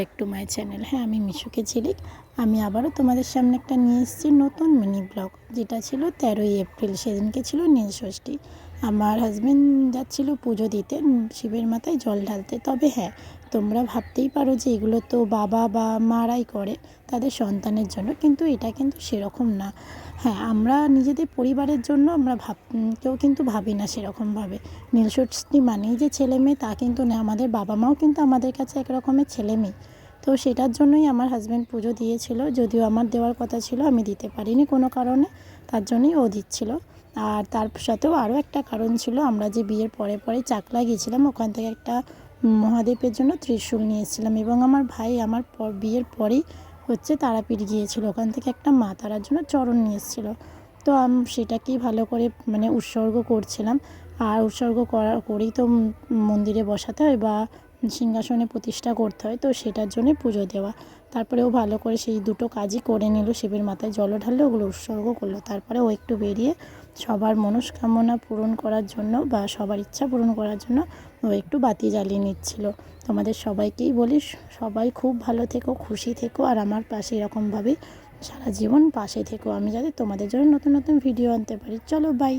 Back to my channel হ্যাঁ আমি মিশুকে ঝিলিক আমি আবারও তোমাদের সামনে একটা নিয়ে এসেছি নতুন মিনি ব্লগ যেটা ছিল তেরোই এপ্রিল, সেদিনকে ছিল নীল ষষ্ঠী। আমার হাজব্যান্ড যাচ্ছিল পুজো দিতে শিবের মাথায় জল ঢালতে। তবে হ্যাঁ তোমরা ভাবতেই পারো যে এগুলো তো বাবা বা মারাই করে তাদের সন্তানের জন্য, কিন্তু এটা কিন্তু সেরকম না। হ্যাঁ আমরা নিজেদের পরিবারের জন্য আমরা ভাব কেউ কিন্তু ভাবি না সেরকমভাবে। নীলষষ্ঠী মানেই যে ছেলে মেয়ে, তা কিন্তু না। আমাদের বাবা মাও কিন্তু আমাদের কাছে এক রকমের ছেলে মেয়ে। তো সেটার জন্যই আমার হাজব্যান্ড পুজো দিয়েছিল, যদিও আমার দেওয়ার কথা ছিল, আমি দিতে পারিনি কোনো কারণে, তার জন্যই ও দিচ্ছিল। আর তার সাথেও আরও একটা কারণ ছিল, আমরা যে বিয়ের পরে পরে চাকলা গিয়েছিলাম, ওখান থেকে একটা মহাদেবের জন্য ত্রিশূল নিয়ে এসেছিলাম এবং আমার ভাই আমার বিয়ের পরেই হচ্ছে তারাপীঠ গিয়েছিল, ওখান থেকে একটা মা তারার জন্য চরণ নিয়ে তো আমি, সেটাকেই ভালো করে মানে উৎসর্গ করছিলাম। আর উৎসর্গ করা, করেই তো মন্দিরে বসাতে হয় বা সিংহাসনে প্রতিষ্ঠা করতে হয়, তো সেটার জন্যই পুজো দেওয়া। তারপরে ও ভালো করে সেই দুটো কাজই করে নিল, শিবের মাথায় জল ঢাললে, ওগুলো উৎসর্গ করল। তারপরে ও একটু বেরিয়ে সবার মনস্কামনা পূরণ করার জন্য বা সবার ইচ্ছা পূরণ করার জন্য ও একটু বাতি জ্বালিয়ে নিচ্ছিল। তোমাদের সবাইকেই বলি, সবাই খুব ভালো থেকো, খুশি থেকো, আর আমার পাশে এরকমভাবেই সারা জীবন পাশে থেকো। আমি যাতে তোমাদের জন্য নতুন নতুন ভিডিও আনতে পারি। চলো বাই